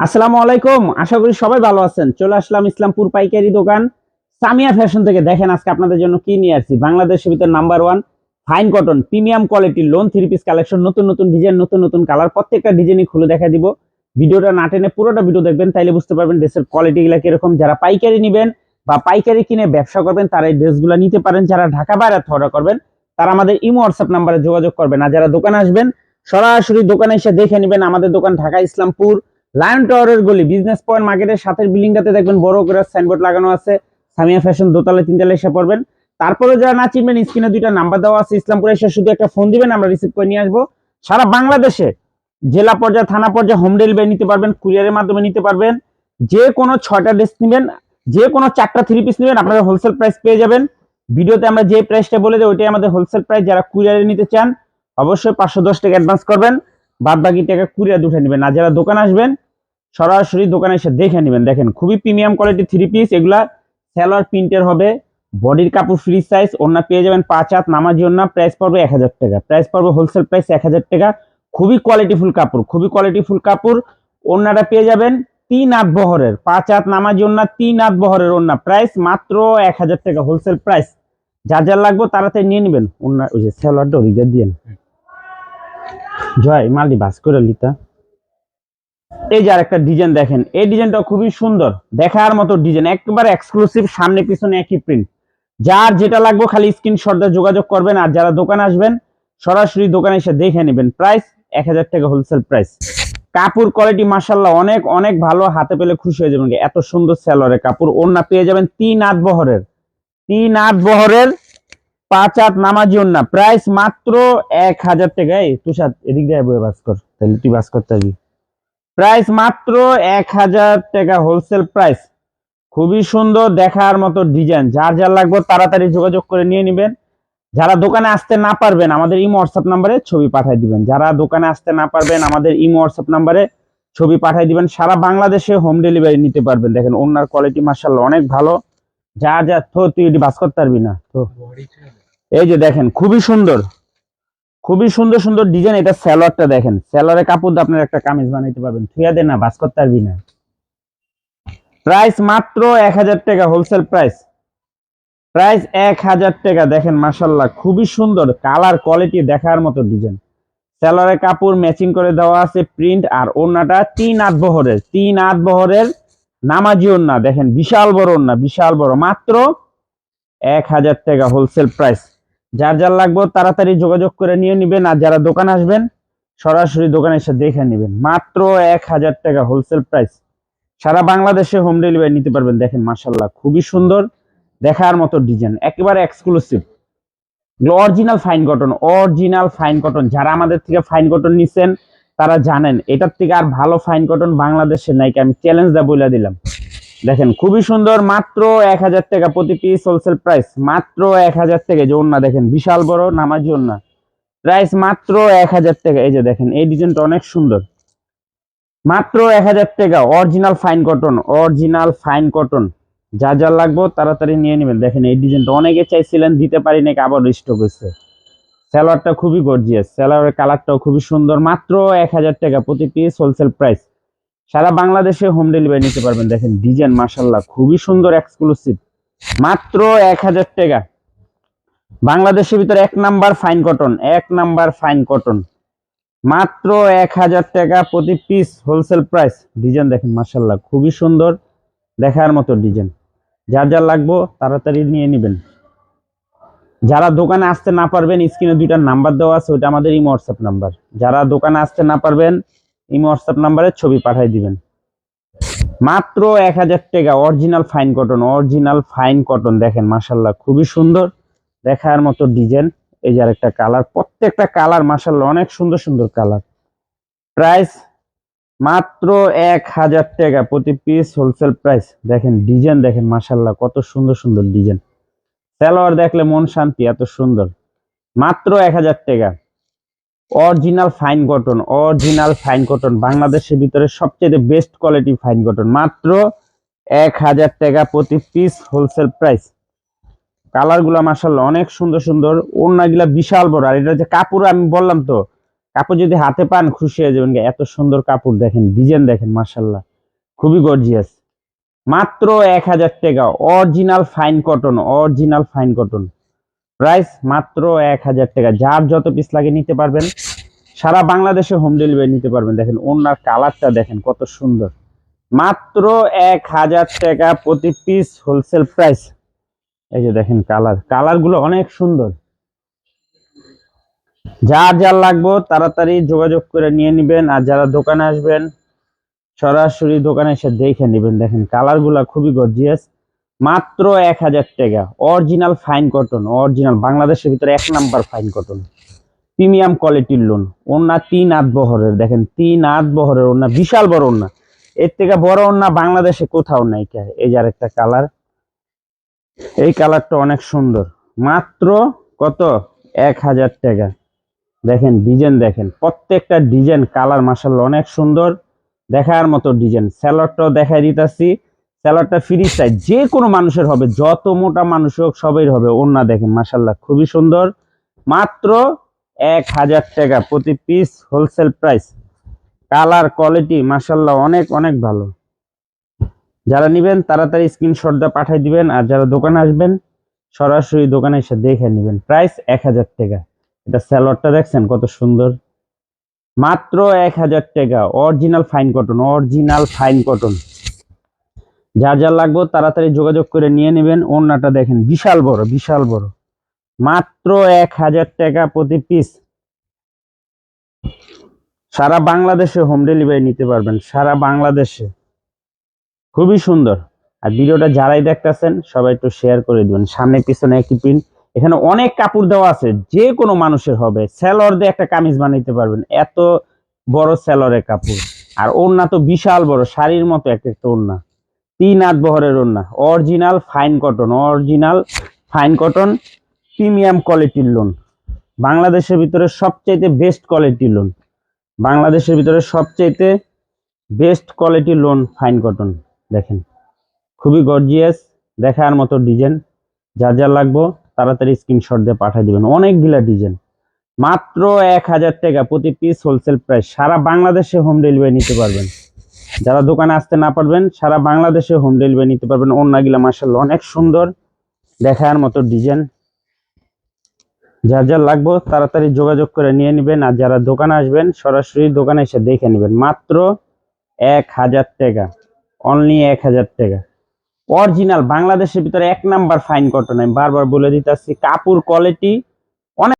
আসসালামু আলাইকুম। আশা করি সবাই ভালো আছেন। চলে আসলাম ইসলামপুর পাইকারি দোকান। সামিয়া ফ্যাশন থেকে দেখেন আজকে আপনাদের জন্য কি নিয়ে আসছি। বাংলাদেশের ভিতর number one fine cotton premium quality lawn three piece collection নতুন নতুন ডিজাইন নতুন নতুন কালার প্রত্যেকটা ডিজাইনই খুলে দেখা দিব। ভিডিওটা না টেনে পুরোটা ভিডিও দেখবেন, তাইলে বুঝতে পারবেন ড্রেসের কোয়ালিটিগুলো কীরকম। যারা পাইকারি নেবেন বা পাইকারি কিনে ব্যবসা করবেন, তারা এই ড্রেসগুলো নিতে পারেন। যারা ঢাকা বাইরে অর্ডার করবেন, তারা আমাদের ইমো হোয়াটসঅ্যাপ নাম্বারে যোগাযোগ করবেন। আর যারা দোকানে আসবেন, সরাসরি দোকানে এসে দেখে নেবেন আমাদের দোকান ঢাকা, ইসলামপুর। লায়ন টাওয়ারের গলি বিজনেস পয়েন্ট মার্কেটের সাথে বিল্ডিংটাতে দেখবেন বড় করে সাইনবোর্ড লাগানো আছে। সামিয়া ফ্যাশন দোতলা তিনতলা এসে পড়বেন। তারপরে যারা না চিনবেন স্ক্রিনে দুইটা নাম্বার দেওয়া আছে, ইসলামপুরে এসে শুধু একটা ফোন দিবেন, আমরা রিসিভ করে নিয়ে আসব। সারা বাংলাদেশে জেলা পর্যায়ে, থানা পর্যায়ে হোম ডেলিভারি নিতে পারবেন কুরিয়ারের মাধ্যমে নিতে পারবেন। যে কোনো ছয়টা ড্রেস নেবেন, যে কোনো চারটা থ্রি পিস নেবেন, আপনারা হোলসেল প্রাইস পেয়ে যাবেন। ভিডিওতে আমরা যে প্রাইসটা বলে দিই ওইটাই আমাদের হোলসেল প্রাইস যারা কুরিয়ারে নিতে চান, অবশ্যই পাঁচশো দশ টাকা অ্যাডভান্স করবেন। বাদ বাকি টাকা কুরিয়ার উঠে নেবেন। আর যারা দোকান আসবেন সরাসরি দোকানে এসে দেখে নেবেন। দেখেন খুবই প্রিমিয়াম কোয়ালিটি থ্রি পিস এগুলা সেলার প্রিন্টের হবে। বডির কাপড় ফ্রি সাইজ ওনা পেয়ে যাবেন পাঁচ হাত নামাজি ওনা প্রাইস পড়বে এক হাজার টাকা। প্রাইস পড়বে হোলসেল প্রাইস এক হাজার টাকা। খুবই কোয়ালিটিফুল কাপড় খুবই কোয়ালিটিফুল কাপড়। ওনাটা পেয়ে যাবেন তিন হাত বহরের পাঁচ হাত নামাজি ওনা তিন হাত বহরের ওনা প্রাইস মাত্র এক হাজার টাকা হোলসেল প্রাইস যা যা লাগবে তাড়াতাড়ি নিয়ে নেবেন। ওনা ওই যে সেলারটা ওদিকে দিয়ে জয় মাল্টি বাস করে লিতা। এই যে আরেকটা ডিজাইন দেখেন, এই ডিজাইনটা খুবই সুন্দর। দেখার মতো ডিজাইন একেবারে এক্সক্লুসিভ সামনে পিছনে একই প্রিন্ট যার যেটা লাগবে খালি স্ক্রিনশট দিয়ে যোগাযোগ করবেন আর যারা দোকানে আসবেন, সরাসরি দোকানে এসে দেখে নেবেন। প্রাইস এক হাজার টাকা হোলসেল প্রাইস কাপড় কোয়ালিটি মার্শাল্লাহ অনেক অনেক ভালো, হাতে পেলে খুশি হয়ে যাবেন। এত সুন্দর সেলরের কাপড় ওন্না পেয়ে যাবেন তিন আট বহরের। তিন আট বহরের পাঁচ আট নামাজি ওন্না প্রাইস মাত্র এক হাজার টাকা এই তুষার, এদিক দিয়ে বয়ে বাস কর তাহলে তুই বাস করতে পারবি প্রাইস মাত্র এক হাজার টাকা হোলসেল প্রাইস খুবই সুন্দর দেখার মতো ডিজাইন যার যার লাগবে তাড়াতাড়ি যোগাযোগ করে নিয়ে নেবেন। যারা দোকানে আসতে না পারবেন, আমাদের ইমো হোয়াটসঅ্যাপ নাম্বারে ছবি পাঠিয়ে দিবেন। যারা দোকানে আসতে না পারবেন, আমাদের ইমো হোয়াটসঅ্যাপ নাম্বারে ছবি পাঠিয়ে দিবেন। সারা বাংলাদেশে হোম ডেলিভারি নিতে পারবেন। দেখেন, ওনার কোয়ালিটি মার্শাল্লাহ অনেক ভালো। যা যা তো তুই এটি বাস করতে পারবি না তো এই যে দেখেন, খুবই সুন্দর। খুবই সুন্দর সুন্দর ডিজাইন এটা স্যালোয়ারটা দেখেন। স্যালোয়ারের কাপড় দিয়ে আপনার একটা কামিজ বানাইতে পারবেন। থুয়া দে না, বাস করতে পারবি না। প্রাইস মাত্র এক হাজার টাকা হোলসেল প্রাইস প্রাইস এক হাজার টাকা, দেখেন মাসাল্লাহ খুবই সুন্দর। কালার কোয়ালিটি দেখার মতো ডিজাইন স্যালোয়ারের কাপড় ম্যাচিং করে দেওয়া আছে প্রিন্ট আর ওড়নাটা তিন আট বহরের, তিন আট বহরের নামাজি ওড়না। দেখেন, বিশাল বড় ওড়না, বিশাল বড়। মাত্র এক হাজার টাকা হোলসেল প্রাইস যার যার লাগবে তাড়াতাড়ি যোগাযোগ করে নিয়ে নেবেন আর যারা দোকান আসবেন, সরাসরি দোকানে এসে দেখে নেবেন। মাত্র এক হাজার টাকা হোলসেল প্রাইস সারা বাংলাদেশে হোম ডেলিভারি নিতে পারবেন, দেখেন মাসাল্লাহ খুবই সুন্দর, দেখার মতো ডিজাইন একেবারে exclusive original fine cotton original fine cotton যারা আমাদের থেকে ফাইন কটন নিছেন, তারা জানেন, এটার থেকে আর ভালো ফাইন কটন বাংলাদেশে নাই, কি আমি চ্যালেঞ্জ দা বলে দিলাম। দেখেন, খুবই সুন্দর, মাত্র এক হাজার টাকা প্রতি পিস হোলসেল প্রাইস মাত্র এক হাজার টাকা। যে ওন্না দেখেন, বিশাল বড় নামাজি ওন্না প্রাইস মাত্র এক হাজার টাকা। এই যে দেখেন, এই ডিজাইনটা অনেক সুন্দর। মাত্র এক হাজার টাকা original fine cotton original fine cotton যা যা লাগবে তাড়াতাড়ি নিয়ে নেবেন। দেখেন, এই ডিজাইনটা অনেকে চাইছিলেন, দিতে পারি নাকি আবার স্টক হয়েছে। স্যালোয়ারটা খুবই গর্জিয়াস স্যালোয়ারের কালারটাও খুবই সুন্দর। মাত্র এক হাজার টাকা প্রতি পিস হোলসেল প্রাইস সারা বাংলাদেশে হোম ডেলিভারি নিতে পারবেন। দেখেন ডিজাইন মাসাল্লাহ খুবই সুন্দর এক্সক্লুসিভ মাত্র এক হাজার টাকা। বাংলাদেশের ভিতরে এক নাম্বার ফাইন কটন এক নাম্বার ফাইন কটন মাত্র এক হাজার টাকা প্রতি পিস হোলসেল প্রাইস ডিজাইন দেখেন মাসাল্লাহ খুবই সুন্দর। দেখার মতো ডিজাইন যার যার লাগবো, তাড়াতাড়ি নিয়ে নেবেন। যারা দোকানে আসতে না পারবেন, স্ক্রিনে দুইটা নাম্বার দেওয়া আছে, ওইটা আমাদের ইমো হোয়াটসঅ্যাপ নাম্বার যারা দোকানে আসতে না পারবেন ইমো হোয়াটসঅ্যাপ নাম্বারে ছবি পাঠিয়ে দিবেন। মাত্র এক হাজার টাকা original fine cotton original fine cotton দেখেন মাসাল্লাহ খুবই সুন্দর। দেখার মতো ডিজাইন এই যে আরেকটা কালার প্রত্যেকটা কালার মাসাল্লাহ অনেক সুন্দর সুন্দর কালার প্রাইস মাত্র এক হাজার টাকা প্রতি পিস হোলসেল প্রাইস দেখেন ডিজাইন দেখেন মাসাল্লাহ কত সুন্দর সুন্দর ডিজাইন সালোয়ার দেখলে মন শান্তি, এত সুন্দর। মাত্র এক হাজার টাকা। Original fine cotton original fine cotton বাংলাদেশের ভিতরে সবচেয়ে বেস্ট কোয়ালিটি ফাইন কটন মাত্র এক হাজার টাকা প্রতি পিস হোলসেল প্রাইস কালারগুলা অনেক সুন্দর সুন্দর। ওড়নাগুলা বিশাল বড়। আর এটা যে কাপড়, আমি বললাম তো। কাপড় যদি হাতে পান, খুশি হয়ে যাবেন। এত সুন্দর কাপড় দেখেন ডিজাইন দেখেন মার্শাল্লাহ খুবই গর্জিয়াস মাত্র এক হাজার টাকা। Original fine cotton original fine cotton price মাত্র এক হাজার টাকা। যার যত পিস লাগে নিতে পারবেন। সারা বাংলাদেশে হোম ডেলিভারি নিতে পারবেন। দেখেন, ওনার কালারটা দেখেন, কত সুন্দর। মাত্র এক হাজার টাকা প্রতি পিস হোলসেল প্রাইস এই যে দেখেন কালার কালারগুলো অনেক সুন্দর। যার যার লাগবো, তাড়াতাড়ি যোগাযোগ করে নিয়ে নিবেন। আর যারা দোকানে আসবেন, সরাসরি দোকানে এসে দেখে নেবেন। দেখেন কালারগুলা খুবই গর্জিয়াস মাত্র এক হাজার টাকা। অরিজিনাল ফাইন কটন অরিজিনাল বাংলাদেশের ভিতরে এক নাম্বার ফাইন কটন প্রিমিয়াম কোয়ালিটির লোন ওনা তিন আট বহরের, দেখেন তিন আট বহরের ওনা বিশাল বড় ওনা এর থেকে বড় ওনা বাংলাদেশে কোথাও নাই এই যে আরেকটা কালার এই কালারটা অনেক সুন্দর। মাত্র কত? এক হাজার টাকা। দেখেন ডিজাইন দেখেন। প্রত্যেকটা ডিজাইন কালার মাসাল্লাহ অনেক সুন্দর। দেখার মতো ডিজাইন স্যালাডটাও দেখাই দিতেছি। স্যালাডটা ফ্রি সাইজ যে কোনো মানুষের হবে, যত মোটা মানুষ হোক সবাই হবে। ওনা দেখেন মাসাল্লাহ খুবই সুন্দর। মাত্র এক হাজার টাকা প্রতি piece wholesale price colour quality মাসাল্লাহ অনেক অনেক ভালো। যারা নেবেন, তাড়াতাড়ি স্ক্রিনশট দিয়ে পাঠিয়ে দিবেন, আর যারা দোকানে আসবেন, সরাসরি দোকানে এসে দেখে নেবেন। প্রাইস এক হাজার টাকা। এটা স্যালোয়ারটা দেখছেন, কত সুন্দর। মাত্র এক হাজার টাকা original fine cotton original fine cotton যার যা লাগবে তাড়াতাড়ি যোগাযোগ করে নিয়ে নেবেন। ওড়নাটা দেখেন, বিশাল বড় বিশাল বড়। মাত্র এক হাজার টাকা প্রতি পিস সারা বাংলাদেশে হোম ডেলিভারি নিতে পারবেন, সারা বাংলাদেশে। খুবই সুন্দর। আর ভিডিওটা যারাই দেখতেছেন, সবাই একটু শেয়ার করে দিবেন। সামনে পিছনে একই প্রিন্ট এখানে অনেক কাপড় দেওয়া আছে, যে কোনো মানুষের হবে। সেলর দিয়ে একটা কামিজ বানাইতে পারবেন, এত বড় সেলরের কাপড়। আর ওড়না তো বিশাল বড়, শাড়ির মতো এক একটা ওড়না। তিন আট বহরের ওড়না। Original fine cotton, original fine cotton, premium কোয়ালিটির লোন। বাংলাদেশের ভিতরে সবচাইতে বেস্ট কোয়ালিটির লোন। বাংলাদেশের ভিতরে সবচাইতে বেস্ট কোয়ালিটির লোন ফাইন কটন, দেখেন। খুবই গর্জিয়াস, দেখার মতো ডিজাইন। যার যার লাগবো, তাড়াতাড়ি স্ক্রিনশট দিয়ে পাঠিয়ে দিবেন। অনেকগুলা ডিজাইন। মাত্র এক হাজার টাকা প্রতি পিস হোলসেল প্রাইস। সারা বাংলাদেশে হোম ডেলিভারি নিতে পারবেন। যারা দোকানে আসতে না পারবেন, সারা বাংলাদেশে হোম ডেলিভারি নিতে পারবেন। অন্যগুলা মার্শাল্লাহ অনেক সুন্দর দেখার মতো ডিজাইন যার যার লাগবো তাড়াতাড়ি যোগাযোগ করে নিয়ে নেবেন আর যারা দোকানে আসবেন, সরাসরি দোকানে এসে দেখে নেবেন। মাত্র এক হাজার টাকা। অনলি এক হাজার টাকা। অরিজিনাল বাংলাদেশের ভিতরে এক নাম্বার ফাইন কটন আমি বারবার বলে দিতেছি, কাপড় কোয়ালিটি